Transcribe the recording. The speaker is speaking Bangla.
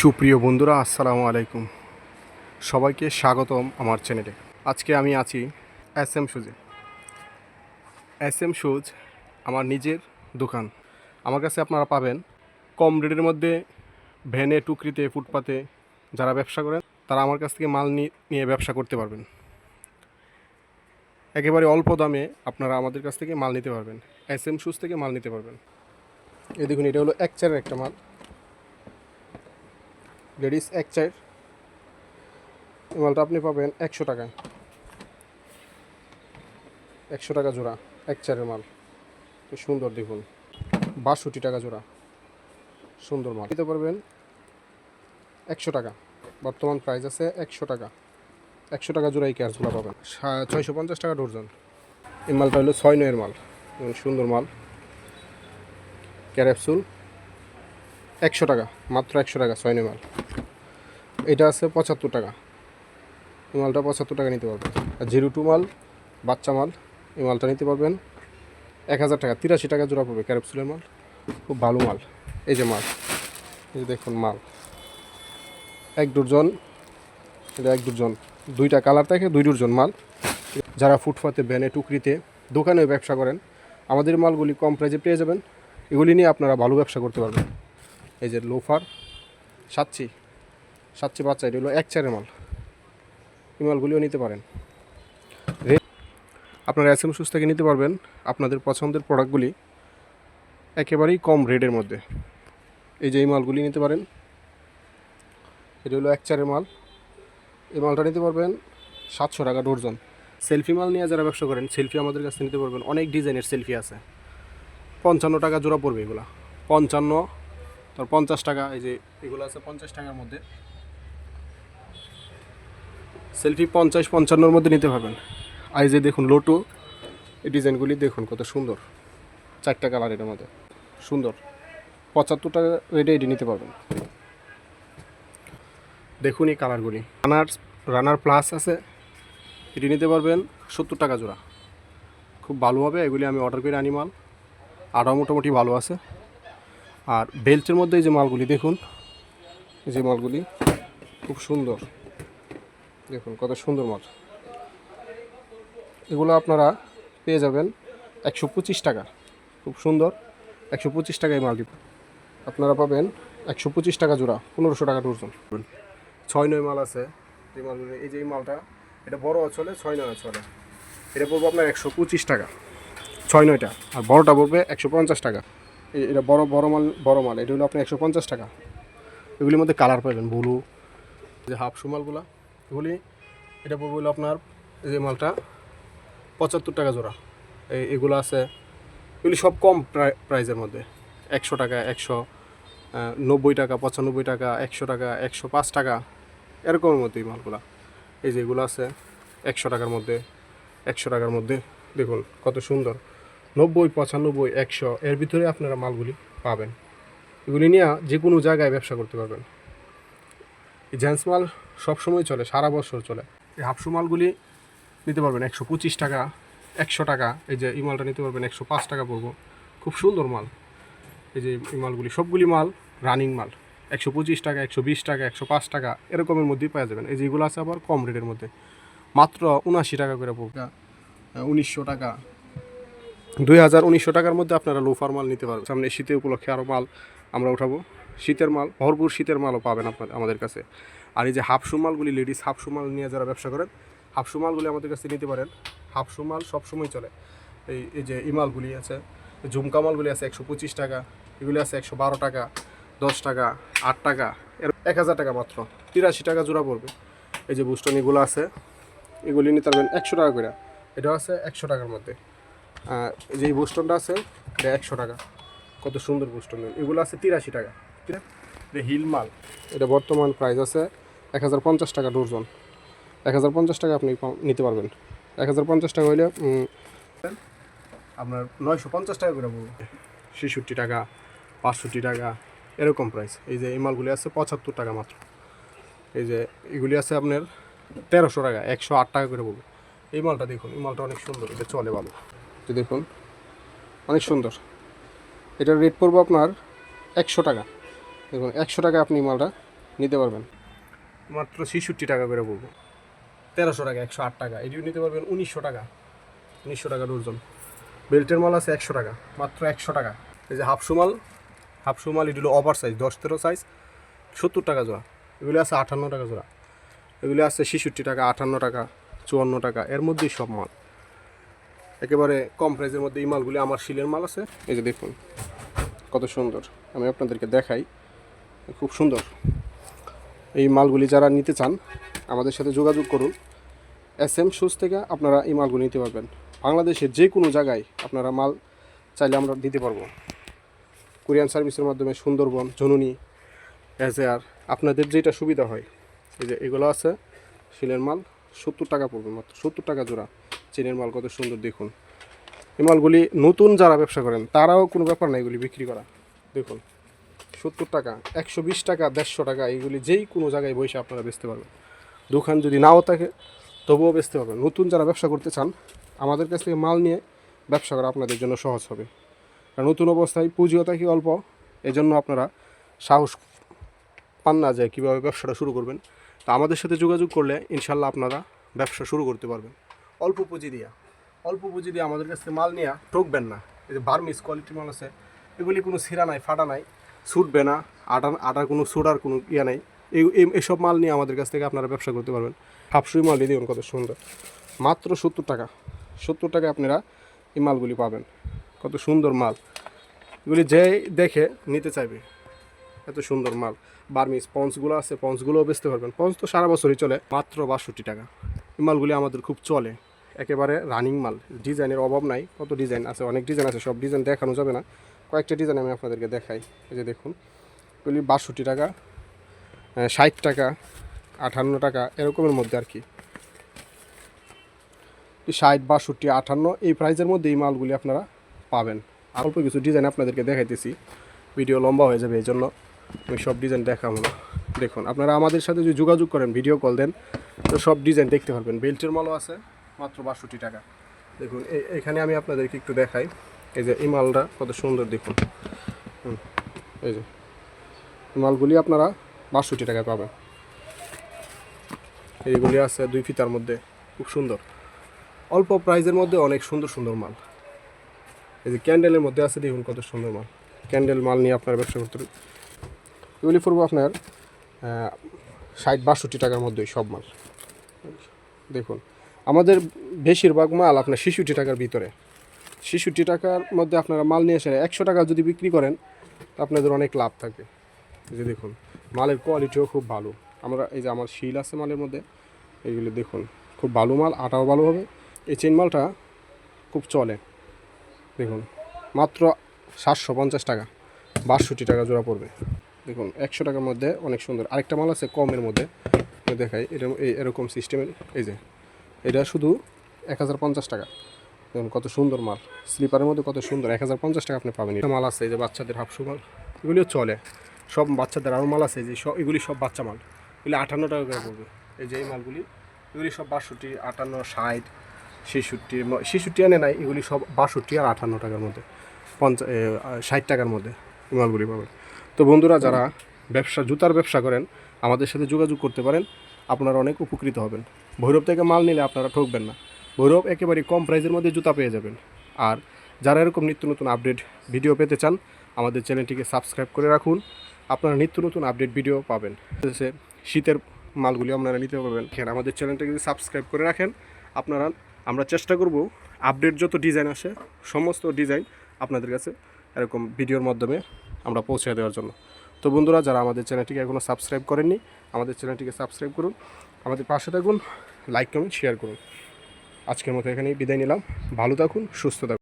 সুপ্রিয় বন্ধুরা, আসসালামু আলাইকুম। সবাইকে স্বাগতম আমার চ্যানেলে। আজকে আমি আছি এস এম শুজে এস এম শুজ আমার নিজের দোকান। আমার কাছে আপনারা পাবেন কম রেটের মধ্যে ভ্যানে, টুকরিতে, ফুটপাতে যারা ব্যবসা করেন, তারা আমার কাছ থেকে মাল নিয়ে ব্যবসা করতে পারবেন। একেবারে অল্প দামে আপনারা আমাদের কাছ থেকে মাল নিতে পারবেন। এস এম শুজ থেকে মাল নিতে পারবেন। এই দেখুন, এটা হলো এক চারের একটা মাল। লেডিস এক চার এই মালটা আপনি পাবেন একশো টাকায়। একশো টাকা জোড়া, এক চারের মাল। সুন্দর দেখুন। বাষট্টি টাকা জোড়া। সুন্দর মাল। দিতে পারবেন একশো টাকা। বর্তমান প্রাইস আছে একশো টাকা। একশো টাকা জোড়া এই ক্যাশগুলো পাবেন। ছয়শো পঞ্চাশ টাকা ডর্জন। এই মালটা হলো ছয় নয়ের মাল। সুন্দর মাল। ক্যারেপসুল একশো টাকা, মাত্র একশো টাকা, ছয় নয় মাল। এটা আছে পঁচাত্তর টাকা। এই মালটা পঁচাত্তর টাকা নিতে পারবেন। আর জিরো টু মাল, বাচ্চা মাল, এই মালটা নিতে পারবেন এক হাজার টাকা, তিরাশি টাকা জোড়া পড়বে ক্যারেপসুলের মাল। খুব ভালো মাল। এই যে মাল। এই যে দেখুন মাল। এক ডর্জন এটা এক ডর্জন দুইটা কালার থাকে, দুই ডর্জন মাল। যারা ফুটপাতে ব্যানে টুকরিতে দোকানে ব্যবসা করেন, আমাদের মালগুলি কম প্রাইজে পেয়ে যাবেন। এগুলি নিয়ে আপনারা ভালো ব্যবসা করতে পারবেন। এই যে লোফার সাচ্ছি সাচ্ছি বাচ্চা এটা হলো এক চারের মাল। এই মালগুলিও নিতে পারেন। আপনারা এস এম সুস থেকে নিতে পারবেন। আপনাদের পছন্দের প্রোডাক্টগুলি একেবারেই কম রেটের মধ্যে। এই যে এই মালগুলি নিতে পারেন। এটা হলো এক চারের মাল। এই মালটা নিতে পারবেন সাতশো টাকা ডর্জন। সেলফি মাল নিয়ে যারা ব্যবসা করেন, সেলফি আমাদের কাছে নিতে পারবেন। অনেক ডিজাইনের সেলফি আছে। পঞ্চান্ন টাকা জোড়া পড়বে এগুলো। পঞ্চান্ন তার পঞ্চাশ টাকা, এই যে এগুলো আছে পঞ্চাশ টাকার মধ্যে। সেলফি পঞ্চাশ পঞ্চান্নর মধ্যে নিতে পারবেন। আর যে দেখুন লোটো, এই ডিজাইনগুলি দেখুন কত সুন্দর। চারটা কালার এটার মধ্যে। সুন্দর। পঁচাত্তর টাকা রেটে এটি নিতে পারবেন। দেখুন এই কালারগুলি। রানার রানার প্লাস আছে। এটি নিতে পারবেন সত্তর টাকা জোড়া। খুব ভালো হবে, এগুলি আমি অর্ডার করে আনি মাল আরও মোটামুটি ভালো আছে। আর বেল্টের মধ্যে এই যে মালগুলি দেখুন। এই যে মালগুলি খুব সুন্দর। দেখুন, কত সুন্দর মাল এগুলো আপনারা পেয়ে যাবেন একশো পঁচিশ টাকা। খুব সুন্দর, একশো পঁচিশ টাকায় মালটি। আপনারা পাবেন একশো পঁচিশ টাকা জোড়া, পনেরোশো টাকা ডর্জন। ছয় নয় মাল আছে এই মালগুলি। এই যে এই মালটা, এটা বড় চলে ছয় নয় চলে এটা পড়ব আপনার একশো পঁচিশ টাকা। ছয় নয়টা। আর বড়টা পড়বে একশো পঞ্চাশ টাকা। এটা বড় বড় মাল বড় মাল। এটা হলো আপনি একশো পঞ্চাশ টাকা। এগুলির মধ্যে কালার পাবেন, ব্লু। যে হাফ শু মালগুলা এগুলি এটা পড়বে আপনার যে মালটা, পঁচাত্তর টাকা জোড়া। এগুলো আছে, এগুলি সব কম প্রাই- প্রাইজের মধ্যে। একশো টাকা, একশো নব্বই টাকা, পঁচানব্বই টাকা, একশো টাকা, একশো পাঁচ টাকা, এরকমের মধ্যে এই মালগুলা। এই যে এগুলো আছে, একশো টাকার মধ্যে, একশো টাকার মধ্যে, দেখুন কত সুন্দর। নব্বই, পঁচানব্বই, একশো, এর ভিতরে আপনারা মালগুলি পাবেন। এগুলি নিয়ে যে কোনো জায়গায় ব্যবসা করতে পারবেন। এই জেন্টস মাল সবসময় চলে, সারা বছর চলে। এই হাফসু মালগুলি নিতে পারবেন একশো পঁচিশ টাকা, একশো টাকা, এই যে এই মালটা নিতে পারবেন একশো পাঁচ টাকা পড়ব। খুব সুন্দর মাল। এই যে এই মালগুলি, সবগুলি মাল রানিং মাল। একশো পঁচিশ টাকা, একশো বিশ টাকা, একশো পাঁচ টাকা, এরকমের মধ্যেই পাওয়া যাবেন। এই যেগুলো আছে আবার কম রেটের মধ্যে। মাত্র উনআশি টাকা করে পড়বে। উনিশশো টাকা। দুই হাজার উনিশশো টাকার মধ্যে আপনারা লোফার মাল নিতে পারবেন। সামনে শীতে উপলক্ষে আরও মাল আমরা উঠাবো। শীতের মাল, ভরপুর শীতের মালও পাবেন আপনার, আমাদের কাছে। আর এই যে হাফসু মালগুলি লেডিস হাফসু মাল নিয়ে যারা ব্যবসা করেন হাফসু মালগুলি আমাদের কাছে নিতে পারেন। হাফসু মাল সবসময় চলে। এই এই যে এই মালগুলি আছে ঝুমকা মালগুলি আছে একশো পঁচিশ টাকা, এগুলি আছে একশো বারো টাকা, দশ টাকা, আট টাকা, এর এক হাজার টাকা মাত্র। তিরাশি টাকা জোড়া পড়বে। এই যে বুস্টনিগুলো আছে, এগুলি নিতে পারবেন একশো টাকা করে। এটা আছে একশো টাকার মধ্যে। যে বুস্টনটা আছে, এটা একশো টাকা। কত সুন্দর বুস্টন এগুলো আছে তিরাশি টাকা। আছে হিল মাল, এটা বর্তমান প্রাইস আছে এক হাজার পঞ্চাশ টাকা ডর্জন। এক হাজার পঞ্চাশ টাকা আপনি নিতে পারবেন। এক হাজার পঞ্চাশ টাকা হইলে আপনার নয়শো পঞ্চাশ টাকা করে পড়বে। ছেষট্টি টাকা, পাঁচষট্টি টাকা, এরকম প্রাইস এই যে এই মালগুলি আছে পঁচাত্তর টাকা মাত্র। এই যে এগুলি আছে আপনার তেরোশো টাকা, একশো আট টাকা করে পড়বে। এই মালটা দেখুন, এই মালটা অনেক সুন্দর, এটা চলে ভালো। দেখুন, অনেক সুন্দর। এটার রেট পড়ব আপনার একশো টাকা। দেখুন, একশো টাকা আপনি মালটা নিতে পারবেন। মাত্র ছেষট্টি টাকা করে পড়ব তেরোশো টাকা, একশো আট টাকা। এটিও নিতে পারবেন উনিশশো টাকা। উনিশশো টাকা ডর্জন বেল্টের মাল আছে একশো টাকা, মাত্র একশো টাকা। এই যে হাফ সুমাল হাফ সুমাল এটি হলো ওভার সাইজ, দশ তেরো সাইজ, সত্তর টাকা জোড়া। এগুলি আছে আটান্ন টাকা জোড়া। এগুলি আছে ছেষট্টি টাকা, আটান্ন টাকা, চুয়ান্ন টাকা। এর মধ্যেই সব মাল। একেবারে কম প্রাইসের মধ্যে এই মালগুলি আমার শিলের মাল আছে। এই যে দেখুন, কত সুন্দর। আমি আপনাদেরকে দেখাই। খুব সুন্দর। এই মালগুলি যারা নিতে চান, আমাদের সাথে যোগাযোগ করুন। এস এম শুজ থেকে আপনারা এই মালগুলি নিতে পারবেন। বাংলাদেশের যে কোনো জায়গায় আপনারা মাল চাইলে আমরা দিতে পারব। কোরিয়ান সার্ভিসের মাধ্যমে সুন্দরবন, জনুনি এজেয়ার আপনাদের যেটা সুবিধা হয়, এই যে এগুলো আছে, শিলের মাল, সত্তর টাকা পড়বে মাত্র, সত্তর টাকা জোড়া। চীনের মাল কত সুন্দর, দেখুন। এই মালগুলি নতুন যারা ব্যবসা করেন, তারাও কোনো ব্যাপার না এগুলি বিক্রি করা। দেখুন। সত্তর টাকা, একশো বিশ টাকা, দেড়শো টাকা এইগুলি যেই কোনো জায়গায় বসে আপনারা বেচতে পারবেন। দোকান যদি নাও থাকে, তবুও বেচতে পারবেন। নতুন যারা ব্যবসা করতে চান, আমাদের কাছ থেকে মাল নিয়ে ব্যবসা করা আপনাদের জন্য সহজ হবে। নতুন অবস্থায় পুঁজিও থাকে অল্প, এজন্য আপনারা সাহস পান না যে কীভাবে ব্যবসাটা শুরু করবেন। তা আমাদের সাথে যোগাযোগ করলে ইনশাল্লাহ আপনারা ব্যবসা শুরু করতে পারবেন। অল্প পুঁজি দিয়া, অল্প পুঁজি দিয়ে আমাদের কাছ থেকে মাল নিয়ে ঠকবেন না। এই যে বার্মিস কোয়ালিটির মাল আছে, এগুলি কোনো ছিঁড়া নাই, ফাটা নাই। ছুটবে না, আটার আটার কোনো সোডার কোনো ইয়ে নেই। এই, এই- এইসব মাল নিয়ে আমাদের কাছ থেকে আপনারা ব্যবসা করতে পারবেন। হাফসুই মাল দিয়ে কত সুন্দর। মাত্র সত্তর টাকা। সত্তর টাকায় আপনারা এই মালগুলি পাবেন। কত সুন্দর মাল। এগুলি যে দেখে নিতে চাইবে, এত সুন্দর মাল। বার্মি স্পঞ্জগুলো আছে পঞ্চগুলোও বেচতে পারবেন। পঞ্চ তো সারা বছরই চলে, মাত্র বাষট্টি টাকা। এই মালগুলি আমাদের খুব চলে। একেবারে রানিং মাল। ডিজাইনের অভাব নাই। কত ডিজাইন আছে? অনেক ডিজাইন আছে। সব ডিজাইন দেখানো যাবে না। কয়েকটা ডিজাইন আমি আপনাদেরকে দেখাই। এই যে দেখুন, এগুলি বাষট্টি টাকা ষাট টাকা আটান্ন টাকা, এরকমের মধ্যে আর কি। ষাট, বাষট্টি আটান্ন এই প্রাইজের মধ্যে এই মালগুলি আপনারা পাবেন। আর অল্প কিছু ডিজাইন আপনাদেরকে দেখাইতেছি। ভিডিও লম্বা হয়ে যাবে এই জন্য আমি সব ডিজাইন দেখাবো। দেখুন, আপনারা আমাদের সাথে যদি যোগাযোগ করেন ভিডিও কল দেন, তো সব ডিজাইন দেখতে পারবেন। বেল্টের মালও আছে, মাত্র বাষট্টি টাকা। দেখুন এখানে আমি আপনাদেরকে একটু দেখাই। এই যে এই মালটা কত সুন্দর দেখুন। এই যে। মালগুলি আপনারা বাষট্টি টাকায় পাবেন। এইগুলি আছে দুই ফিতার মধ্যে, খুব সুন্দর। অল্প প্রাইজের মধ্যে অনেক সুন্দর সুন্দর মাল। এই যে ক্যান্ডেলের মধ্যে আছে, দেখুন কত সুন্দর মাল। ক্যান্ডেল মাল নিয়ে আপনার ব্যবসা করতে এগুলি পড়ব আপনার ষাট বাষট্টি টাকার মধ্যেই সব মাল। দেখুন, আমাদের বেশিরভাগ মাল আপনার ছেষট্টি টাকার ভিতরে। ছেষট্টি টাকার মধ্যে আপনারা মাল নিয়ে এসে একশো টাকা যদি বিক্রি করেন, আপনাদের অনেক লাভ থাকে যে দেখুন, মালের কোয়ালিটিও খুব ভালো। আমরা এই যে আমার শিল আছে মালের মধ্যে এইগুলো দেখুন, খুব ভালো মাল, আটাও ভালো হবে। এই চেন মালটা খুব চলে। দেখুন, মাত্র সাতশো পঞ্চাশ টাকা, বাষট্টি টাকা জোড়া পড়বে। দেখুন, একশো টাকার মধ্যে অনেক সুন্দর। আরেকটা মাল আছে কমের মধ্যে দেখাই। এটা এই এরকম সিস্টেমের এই যে, এটা শুধু এক হাজার পঞ্চাশ টাকা। দেখুন কত সুন্দর মাল। স্লিপারের মধ্যে কত সুন্দর। এক হাজার পঞ্চাশ টাকা আপনি পাবেন। এটা মাল আছে যে বাচ্চাদের হাফশু মাল এগুলিও চলে। সব বাচ্চাদের আরও মাল আছে যে সব এগুলি সব বাচ্চা মাল। এগুলি আটান্ন টাকা করে পড়বে। এই যে এই মালগুলি এগুলি সব বাষট্টি আটান্ন ষাট ছেষট্টি ছেষট্টি আনে নাই এগুলি সব বাষট্টি আর আটান্ন টাকার মধ্যে। পঞ্চা এ, ষাট টাকার মধ্যে এই মালগুলি পাবেন। তো বন্ধুরা যারা ব্যবসা জুতার ব্যবসা করেন আমাদের সাথে যোগাযোগ করতে পারেন। আপনারা অনেক উপকৃত হবেন। ভৈরব থেকে মাল নিলে আপনারা ঠকবেন না। ভৈরব একেবারে কম প্রাইসের মধ্যে জুতা পেয়ে যাবেন। আর যারা এরকম নিত্য নতুন আপডেট ভিডিও পেতে চান, আমাদের চ্যানেলটিকে সাবস্ক্রাইব করে রাখুন। আপনারা নিত্য নতুন আপডেট ভিডিও পাবেন। শীতের মালগুলি আপনারা নিতে পারবেন। এখানে আমাদের চ্যানেলটাকে যদি সাবস্ক্রাইব করে রাখেন, আপনারা, আমরা চেষ্টা করব আপডেট যত ডিজাইন আসে, সমস্ত ডিজাইন আপনাদের কাছে এরকম ভিডিওর মাধ্যমে আমরা পৌঁছে দেওয়ার জন্য। তো বন্ধুরা, যারা আমাদের চ্যানেলটিকে এখনও সাবস্ক্রাইব করেননি, আমাদের চ্যানেলটিকে সাবস্ক্রাইব করুন। আমাদের পাশে থাকুন, লাইক, কমেন্ট শেয়ার করুন। আজকের মতো এখানেই বিদায় নিলাম। ভালো থাকুন সুস্থ থাকুন।